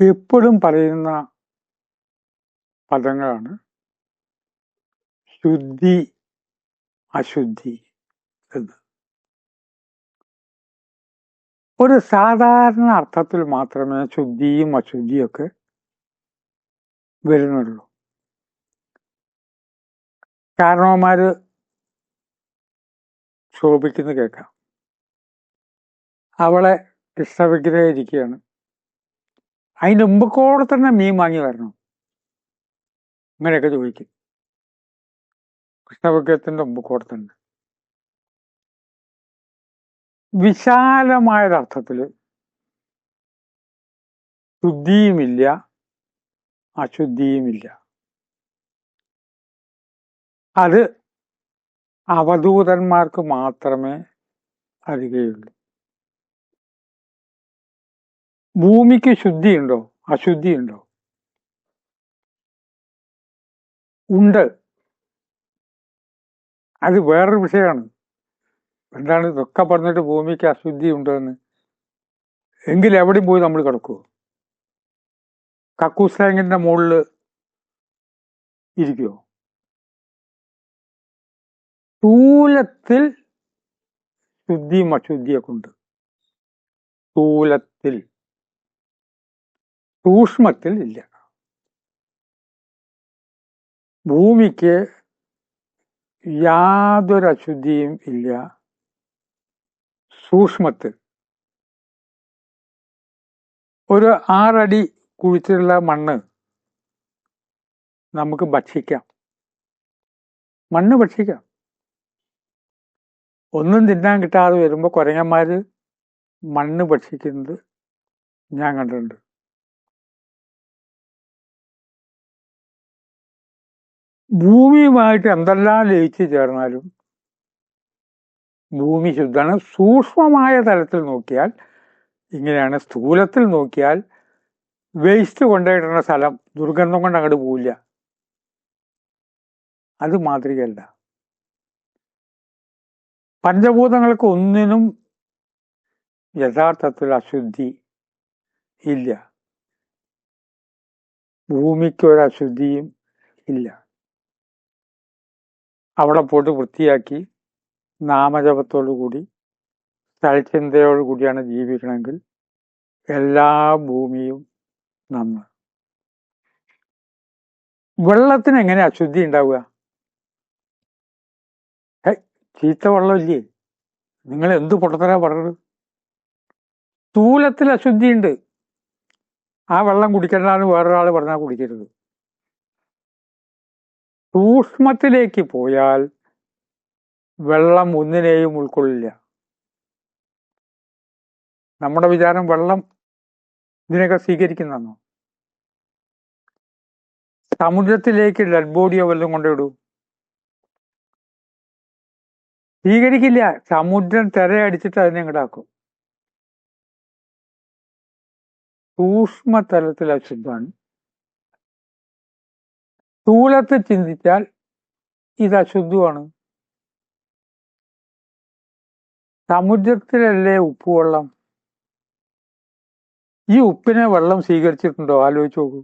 എപ്പോഴും പറയുന്ന പദങ്ങളാണ് ശുദ്ധി അശുദ്ധി എന്ന്. ഒരു സാധാരണ അർത്ഥത്തിൽ മാത്രമേ ശുദ്ധിയും അശുദ്ധിയൊക്കെ വരുന്നുള്ളൂ. കാരണവന്മാര് ശോഭിക്കുന്നു കേൾക്കാം. അവളെ ഇഷ്ടവിഗ്രഹിക്കുകയാണ് അതിന്റെ മുമ്പക്കോടെ തന്നെ മീൻ വാങ്ങി വരണം. അങ്ങനെയൊക്കെ ചോദിക്കും. കൃഷ്ണവിഗ്രഹത്തിന്റെ മുമ്പക്കോടെ തന്നെ. വിശാലമായൊരർത്ഥത്തിൽ ശുദ്ധിയുമില്ല അശുദ്ധിയുമില്ല. അത് അവധൂതന്മാർക്ക് മാത്രമേ അറിയുകയുള്ളൂ. ഭൂമിക്ക് ശുദ്ധിയുണ്ടോ? അശുദ്ധിയുണ്ടോ? ഉണ്ട്. അത് വേറൊരു വിഷയമാണ്. എന്താണ് ഇതൊക്കെ പറഞ്ഞിട്ട് ഭൂമിക്ക് അശുദ്ധി ഉണ്ടെന്ന് എങ്കിൽ എവിടെയും പോയി നമ്മൾ കിടക്കുമോ കക്കൂസ് ടാങ്കിന്റെ മുകളിൽ ഇരിക്കുമോ സ്ഥൂലത്തിൽ ശുദ്ധിയും അശുദ്ധിയൊക്കെ ഉണ്ട്. സ്ഥൂലത്തിൽ സൂക്ഷ്മത്തിൽ ഇല്ല. ഭൂമിക്ക് യാതൊരു അശുദ്ധിയും ഇല്ല. സൂക്ഷ്മത്തിൽ. ഒരു ആറടി കുഴിച്ചിട്ടുള്ള മണ്ണ് നമുക്ക് ഭക്ഷിക്കാം. മണ്ണ് ഭക്ഷിക്കാം. ഒന്നും തിന്നാൻ കിട്ടാതെ വരുമ്പോൾ കുരങ്ങന്മാർ മണ്ണ് ഭക്ഷിക്കുന്നത് ഞാൻ കണ്ടിട്ടുണ്ട്. ഭൂമിയുമായിട്ട് എന്തെല്ലാം ലയിച്ചു ചേർന്നാലും ഭൂമി ശുദ്ധമാണ് സൂക്ഷ്മമായ തലത്തിൽ നോക്കിയാൽ ഇങ്ങനെയാണ് സ്ഥൂലത്തിൽ നോക്കിയാൽ വേസ്റ്റ് കൊണ്ടുപോയിട്ടുള്ള സ്ഥലം ദുർഗന്ധം കൊണ്ട് അങ്ങോട്ട് പോവില്ല. അത് മാതൃകയല്ല. പഞ്ചഭൂതങ്ങൾക്ക് ഒന്നിനും യഥാർത്ഥത്തിൽ അശുദ്ധി ഇല്ല. ഭൂമിക്ക് ഒരു ഇല്ല. അവിടെ പോയിട്ട് വൃത്തിയാക്കി നാമജപത്തോടു കൂടി സ്ഥലചിന്തയോടു കൂടിയാണ് ജീവിക്കണമെങ്കിൽ എല്ലാ ഭൂമിയും നന്ന്. വെള്ളത്തിന് എങ്ങനെ അശുദ്ധി ഉണ്ടാവുക? ചീത്ത വെള്ളമില്ലേ? നിങ്ങൾ എന്ത് പൊട്ടത്തരാ പറഞ്ഞത് സ്ഥൂലത്തിൽ അശുദ്ധിയുണ്ട്. ആ വെള്ളം കുടിക്കേണ്ടതാണ് വേറൊരാൾ പറഞ്ഞാൽ കുടിക്കരുത്. സൂക്ഷ്മത്തിലേക്ക് പോയാൽ വെള്ളം ഒന്നിനെയും ഉൾക്കൊള്ളില്ല. നമ്മുടെ വിചാരം വെള്ളം ഇതിനൊക്കെ സ്വീകരിക്കുന്നതാണോ? സമുദ്രത്തിലേക്ക് ഡെഡ് ബോഡിയോ വല്ലതും കൊണ്ടിടൂ സ്വീകരിക്കില്ല. സമുദ്രം തിരയടിച്ചിട്ട് അതിനെ ഇങ്ങോട്ടാക്കും സൂക്ഷ്മതലത്തിൽ അശുദ്ധാണ് സ്ഥൂലത്തിൽ ചിന്തിച്ചാൽ ഇത് അശുദ്ധമാണ് സമുദ്രത്തിലല്ലേ ഉപ്പുവെള്ളം ഈ ഉപ്പിനെ വെള്ളം സ്വീകരിച്ചിട്ടുണ്ടോ? ആലോചിച്ച് നോക്കൂ.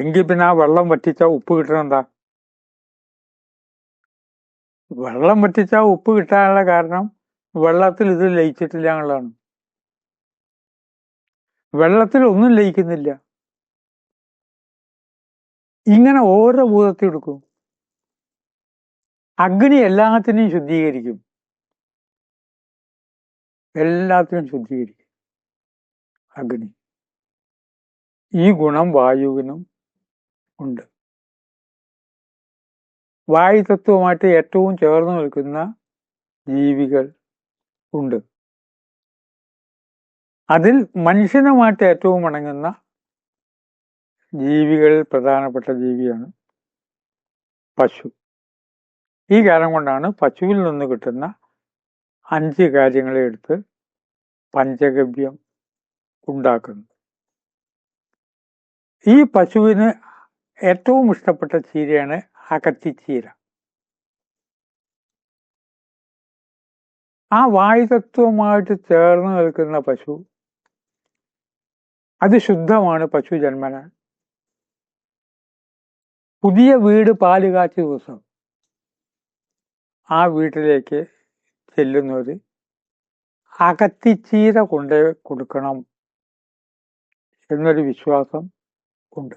എങ്കിൽ പിന്നെ ആ വെള്ളം വറ്റിച്ചാൽ ഉപ്പ് കിട്ടണെന്താ? വെള്ളം വറ്റിച്ചാൽ ഉപ്പ് കിട്ടാനുള്ള കാരണം വെള്ളത്തിൽ ഇത് ലയിച്ചിട്ടില്ല എന്നുള്ളതാണ്. വെള്ളത്തിൽ ഒന്നും ലയിക്കുന്നില്ല. ഇങ്ങനെ ഓരോ ഭൂതത്തെ എടുക്കും. അഗ്നി എല്ലാത്തിനെയും ശുദ്ധീകരിക്കും. എല്ലാത്തിനും ശുദ്ധീകരിക്കും. അഗ്നി. ഈ ഗുണം വായുവിനും ഉണ്ട്. വായുതത്വമായിട്ട് ഏറ്റവും ചേർന്ന് നിൽക്കുന്ന ജീവികൾ ഉണ്ട്. അതിൽ മനുഷ്യനുമായിട്ട് ഏറ്റവും ഇണങ്ങുന്ന ജീവികളിൽ പ്രധാനപ്പെട്ട ജീവിയാണ് പശു. ഈ കാരണം കൊണ്ടാണ് പശുവിൽ നിന്ന് കിട്ടുന്ന അഞ്ച് കാര്യങ്ങളെ എടുത്ത് പഞ്ചഗവ്യം ഉണ്ടാക്കുന്നത്. ഈ പശുവിന് ഏറ്റവും ഇഷ്ടപ്പെട്ട ചീരയാണ് അകത്തിച്ചീര. ആ വായുതത്വമായിട്ട് ചേർന്ന് നിൽക്കുന്ന പശു അത് ശുദ്ധമാണ് പശു ജന്മന പുതിയ വീട് പാൽ കാച്ച ദിവസം. ആ വീട്ടിലേക്ക് ചെല്ലുന്നവർ അകത്തിച്ചീര കൊണ്ട് കൊടുക്കണം എന്നൊരു വിശ്വാസം ഉണ്ട്.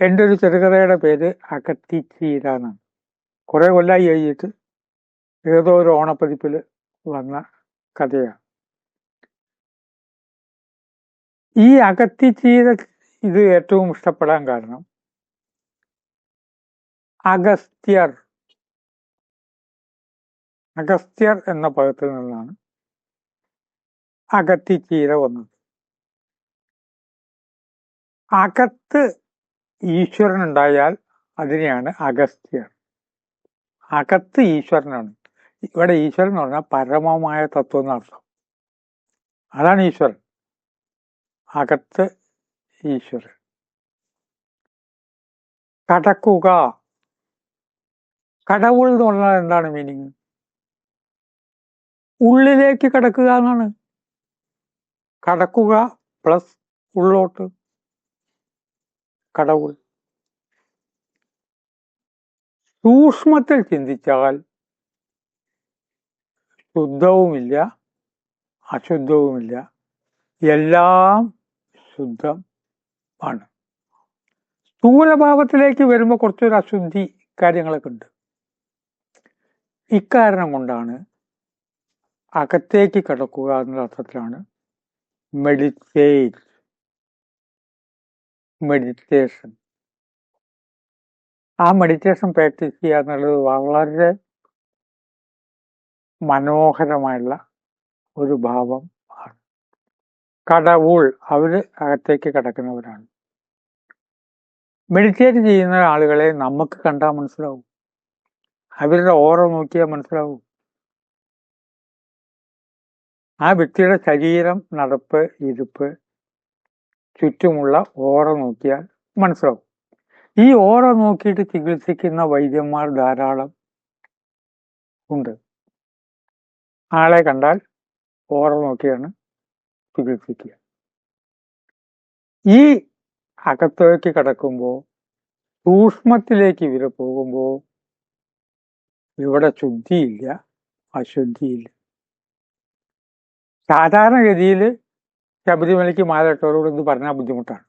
എന്റെ ഒരു ചെറുകഥയുടെ പേര് അകത്തിച്ചീര എന്നാണ്. കുറെ കൊല്ലായി കഴിഞ്ഞിട്ട് ഏതോ ഒരു ഓണപ്പതിപ്പിൽ വന്ന കഥയാണ്. ഈ അകത്തിച്ചീര ഇത് ഏറ്റവും ഇഷ്ടപ്പെടാൻ കാരണം അഗസ്ത്യർ. അഗസ്ത്യർ എന്ന പദത്തിൽ നിന്നാണ് അകത്തിച്ചീര വന്നത്. അകത്ത് ഈശ്വരൻ ഉണ്ടായാൽ അതിനെയാണ് അഗസ്ത്യർ. അകത്ത് ഈശ്വരനാണ്. ഇവിടെ ഈശ്വരൻ എന്ന് പറഞ്ഞാൽ പരമമായ തത്വം എന്നർത്ഥം അതാണ് ഈശ്വരൻ. അകത്ത് ഈശ്വരൻ കടക്കുക കടവുൾ എന്ന് പറഞ്ഞാൽ എന്താണ് മീനിങ് ഉള്ളിലേക്ക് കടക്കുക എന്നാണ് കടക്കുക പ്ലസ് ഉള്ളോട്ട് കടവുൾ സൂക്ഷ്മത്തിൽ ചിന്തിച്ചാൽ ശുദ്ധവുമില്ല അശുദ്ധവുമില്ല എല്ലാം ശുദ്ധം ആണ് സ്ഥൂലഭാവത്തിലേക്ക് വരുമ്പോൾ കുറച്ചൊരു അശുദ്ധി കാര്യങ്ങളൊക്കെ ഉണ്ട്. ഇക്കാരണം കൊണ്ടാണ് അകത്തേക്ക് കിടക്കുക എന്നുള്ള അർത്ഥത്തിലാണ് മെഡിറ്റേറ്റ് മെഡിറ്റേഷൻ ആ മെഡിറ്റേഷൻ പ്രാക്ടീസ് ചെയ്യുക എന്നുള്ളത് വളരെ മനോഹരമായുള്ള ഒരു ഭാവം കടവുൾ. അവർ അകത്തേക്ക് കിടക്കുന്നവരാണ്. മെഡിറ്റേറ്റ് ചെയ്യുന്ന ആളുകളെ നമുക്ക് കണ്ടാൽ മനസ്സിലാവും. അവരുടെ ഓറ നോക്കിയാൽ മനസ്സിലാവും. ആ വ്യക്തിയുടെ ശരീരം നടപ്പ് ഇരുപ്പ് ചുറ്റുമുള്ള ഓറ നോക്കിയാൽ മനസ്സിലാവും. ഈ ഓറ നോക്കിയിട്ട് ചികിത്സിക്കുന്ന വൈദ്യന്മാർ ധാരാളം ഉണ്ട്. ആളെ കണ്ടാൽ ഓറ നോക്കിയാണ് ചികിത്സിക്കുക ഈ അകത്തേക്ക് കടക്കുമ്പോൾ സൂക്ഷ്മത്തിലേക്ക് ഇവർ പോകുമ്പോൾ ഇവിടെ ശുദ്ധിയില്ല അശുദ്ധിയില്ല. സാധാരണഗതിയിൽ ശബരിമലയ്ക്ക് മാലയിട്ടവരോട് ഇത് പറഞ്ഞാൽ ബുദ്ധിമുട്ടാണ്.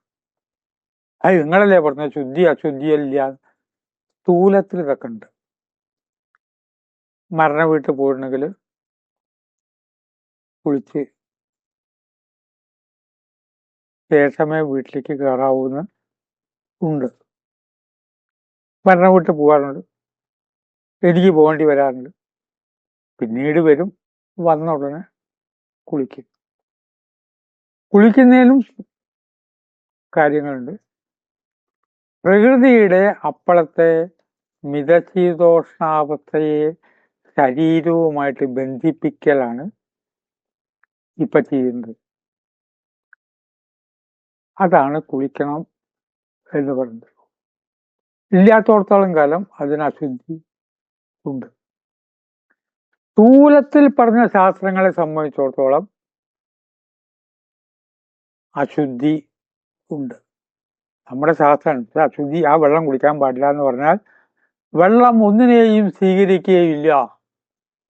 അത് നിങ്ങളല്ലേ പറഞ്ഞ ശുദ്ധി അശുദ്ധിയല്ല? സ്ഥൂലത്തിൽ ഇതൊക്കെ ഉണ്ട് മരണ വീട്ടിൽ പോയിട്ടുണ്ടെങ്കിൽ കുളിച്ച് ശേഷമേ വീട്ടിലേക്ക് കയറാവൂന്ന് ഉണ്ട്. മരണ പോകാറുണ്ട്. എനിക്ക് പോകേണ്ടി വരാറുണ്ട്. പിന്നീട് വരും വന്ന ഉടനെ കുളിക്കും. കുളിക്കുന്നതിലും കാര്യങ്ങളുണ്ട്. പ്രകൃതിയുടെ അപ്പളത്തെ മിതശീതോഷ്ണാവസ്ഥയെ ശരീരവുമായിട്ട് ബന്ധിപ്പിക്കലാണ് ഇപ്പൊ ചെയ്യുന്നത്. അതാണ് കുളിക്കണം എന്ന് പറയുന്നത് ഇല്ലാത്തോടത്തോളം കാലം അതിന് അശുദ്ധി ഉണ്ട്. സ്ഥൂലത്തിൽ പറഞ്ഞ ശാസ്ത്രങ്ങളെ സംബന്ധിച്ചിടത്തോളം അശുദ്ധി ഉണ്ട്. നമ്മുടെ ശാസ്ത്രം അശുദ്ധി ആ വെള്ളം കുടിക്കാൻ പാടില്ല എന്ന് പറഞ്ഞാൽ വെള്ളം ഒന്നിനെയും സ്വീകരിക്കുകയില്ല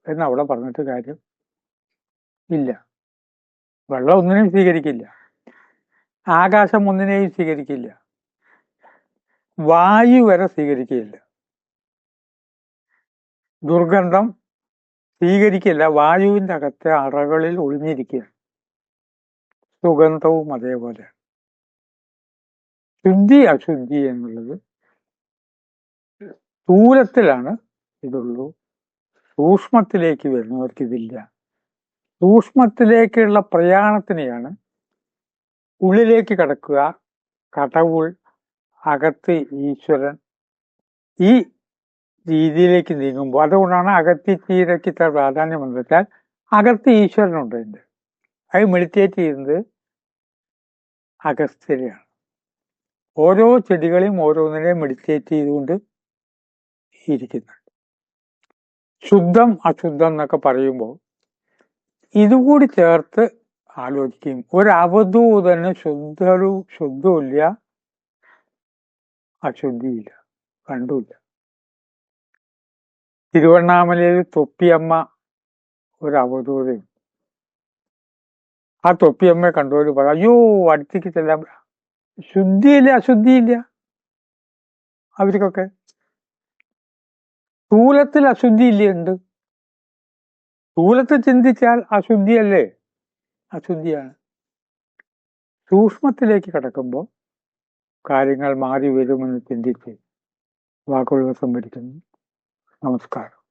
എന്ന് അവിടെ പറഞ്ഞിട്ട് കാര്യം ഇല്ല. വെള്ളം ഒന്നിനെയും സ്വീകരിക്കില്ല. ആകാശം ഒന്നിനെയും സ്വീകരിക്കില്ല. വായു വരെ സ്വീകരിക്കില്ല. ദുർഗന്ധം സ്വീകരിക്കില്ല. വായുവിന്റെ അകത്തെ അറകളിൽ ഒളിഞ്ഞിരിക്കുക. സുഗന്ധവും അതേപോലെ. ശുദ്ധി അശുദ്ധി എന്നുള്ളത് സ്ഥൂലത്തിലാണ് ഇതുള്ളൂ. സൂക്ഷ്മത്തിലേക്ക് വരുന്നവർക്കിതില്ല സൂക്ഷ്മത്തിലേക്കുള്ള പ്രയാണത്തിനെയാണ് ഉള്ളിലേക്ക് കടക്കുക. കടവുൾ അകത്ത് ഈശ്വരൻ. ഈ രീതിയിലേക്ക് നീങ്ങുമ്പോൾ അതുകൊണ്ടാണ് അകത്തി ചീരയ്ക്ക് ഇത്ര പ്രാധാന്യം എന്ന് വെച്ചാൽ അകത്ത് ഈശ്വരനുണ്ട് എന്റെ അത് മെഡിറ്റേറ്റ് ചെയ്യുന്നത് അഗസ്ത്യരെയാണ്. ഓരോ ചെടികളെയും ഓരോന്നിനെയും മെഡിറ്റേറ്റ് ചെയ്തുകൊണ്ട് ഇരിക്കുന്നുണ്ട്. ശുദ്ധം അശുദ്ധം എന്നൊക്കെ പറയുമ്പോൾ ഇതുകൂടി ചേർത്ത് ആലോചിക്കുകയും ഒരു അവധൂതന് ശുദ്ധവും ശുദ്ധമില്ല അശുദ്ധിയില്ല കണ്ടുമില്ല. തിരുവണ്ണാമലയിൽ തൊപ്പിയമ്മ ഒരു അവധൂതയും ആ തൊപ്പിയമ്മയെ കണ്ടവര് പറ അയ്യോ അടുത്തേക്ക് ചെല്ലാൻ ശുദ്ധിയില്ല അശുദ്ധിയില്ല. അവർക്കൊക്കെ സ്ഥൂലത്തിൽ അശുദ്ധിയില്ല? ഉണ്ട്. സ്ഥൂലത്തിൽ ചിന്തിച്ചാൽ അശുദ്ധിയല്ലേ? അശുദ്ധിയാണ്. സൂക്ഷ്മത്തിലേക്ക് കടക്കുമ്പോൾ കാര്യങ്ങൾ മാറി വരുമെന്ന് ചിന്തിച്ച് വാക്കുകൾ സംഭരിക്കുന്നു. നമസ്കാരം.